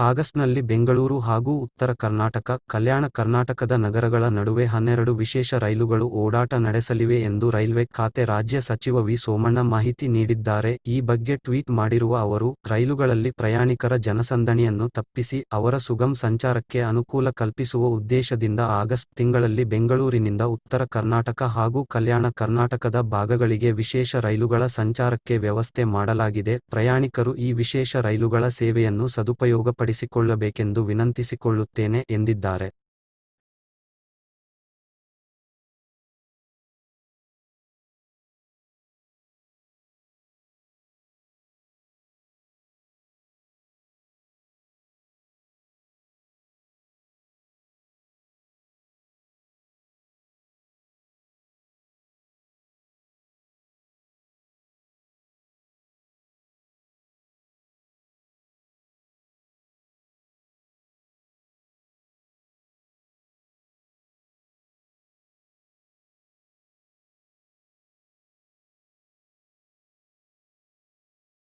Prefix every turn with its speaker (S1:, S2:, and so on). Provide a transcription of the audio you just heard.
S1: ಆಗಸ್ಟ್ನಲ್ಲಿ ಬೆಂಗಳೂರು ಹಾಗೂ ಉತ್ತರ ಕರ್ನಾಟಕ, ಕಲ್ಯಾಣ ಕರ್ನಾಟಕದ ನಗರಗಳ ನಡುವೆ ಹನ್ನೆರಡು ವಿಶೇಷ ರೈಲುಗಳು ಓಡಾಟ ನಡೆಸಲಿವೆ ಎಂದು ರೈಲ್ವೆ ಖಾತೆ ರಾಜ್ಯ ಸಚಿವ ವಿ. ಸೋಮಣ್ಣ ಮಾಹಿತಿ ನೀಡಿದ್ದಾರೆ. ಈ ಬಗ್ಗೆ ಟ್ವೀಟ್ ಮಾಡಿರುವ ಅವರು, ರೈಲುಗಳಲ್ಲಿ ಪ್ರಯಾಣಿಕರ ಜನಸಂದಣಿಯನ್ನು ತಪ್ಪಿಸಿ, ಅವರ ಸುಗಮ್ ಸಂಚಾರಕ್ಕೆ ಅನುಕೂಲ ಕಲ್ಪಿಸುವ ಉದ್ದೇಶದಿಂದ ಆಗಸ್ಟ್ ತಿಂಗಳಲ್ಲಿ ಬೆಂಗಳೂರಿನಿಂದ ಉತ್ತರ ಕರ್ನಾಟಕ ಹಾಗೂ ಕಲ್ಯಾಣ ಕರ್ನಾಟಕದ ಭಾಗಗಳಿಗೆ ವಿಶೇಷ ರೈಲುಗಳ ಸಂಚಾರಕ್ಕೆ ವ್ಯವಸ್ಥೆ ಮಾಡಲಾಗಿದೆ. ಪ್ರಯಾಣಿಕರು ಈ ವಿಶೇಷ ರೈಲುಗಳ ಸೇವೆಯನ್ನು ಸದುಪಯೋಗಪಡಿಸಿಕೊಳ್ಳಬೇಕೆಂದು ವಿನಂತಿಸಿಕೊಳ್ಳುತ್ತೇನೆ ಎಂದಿದ್ದಾರೆ.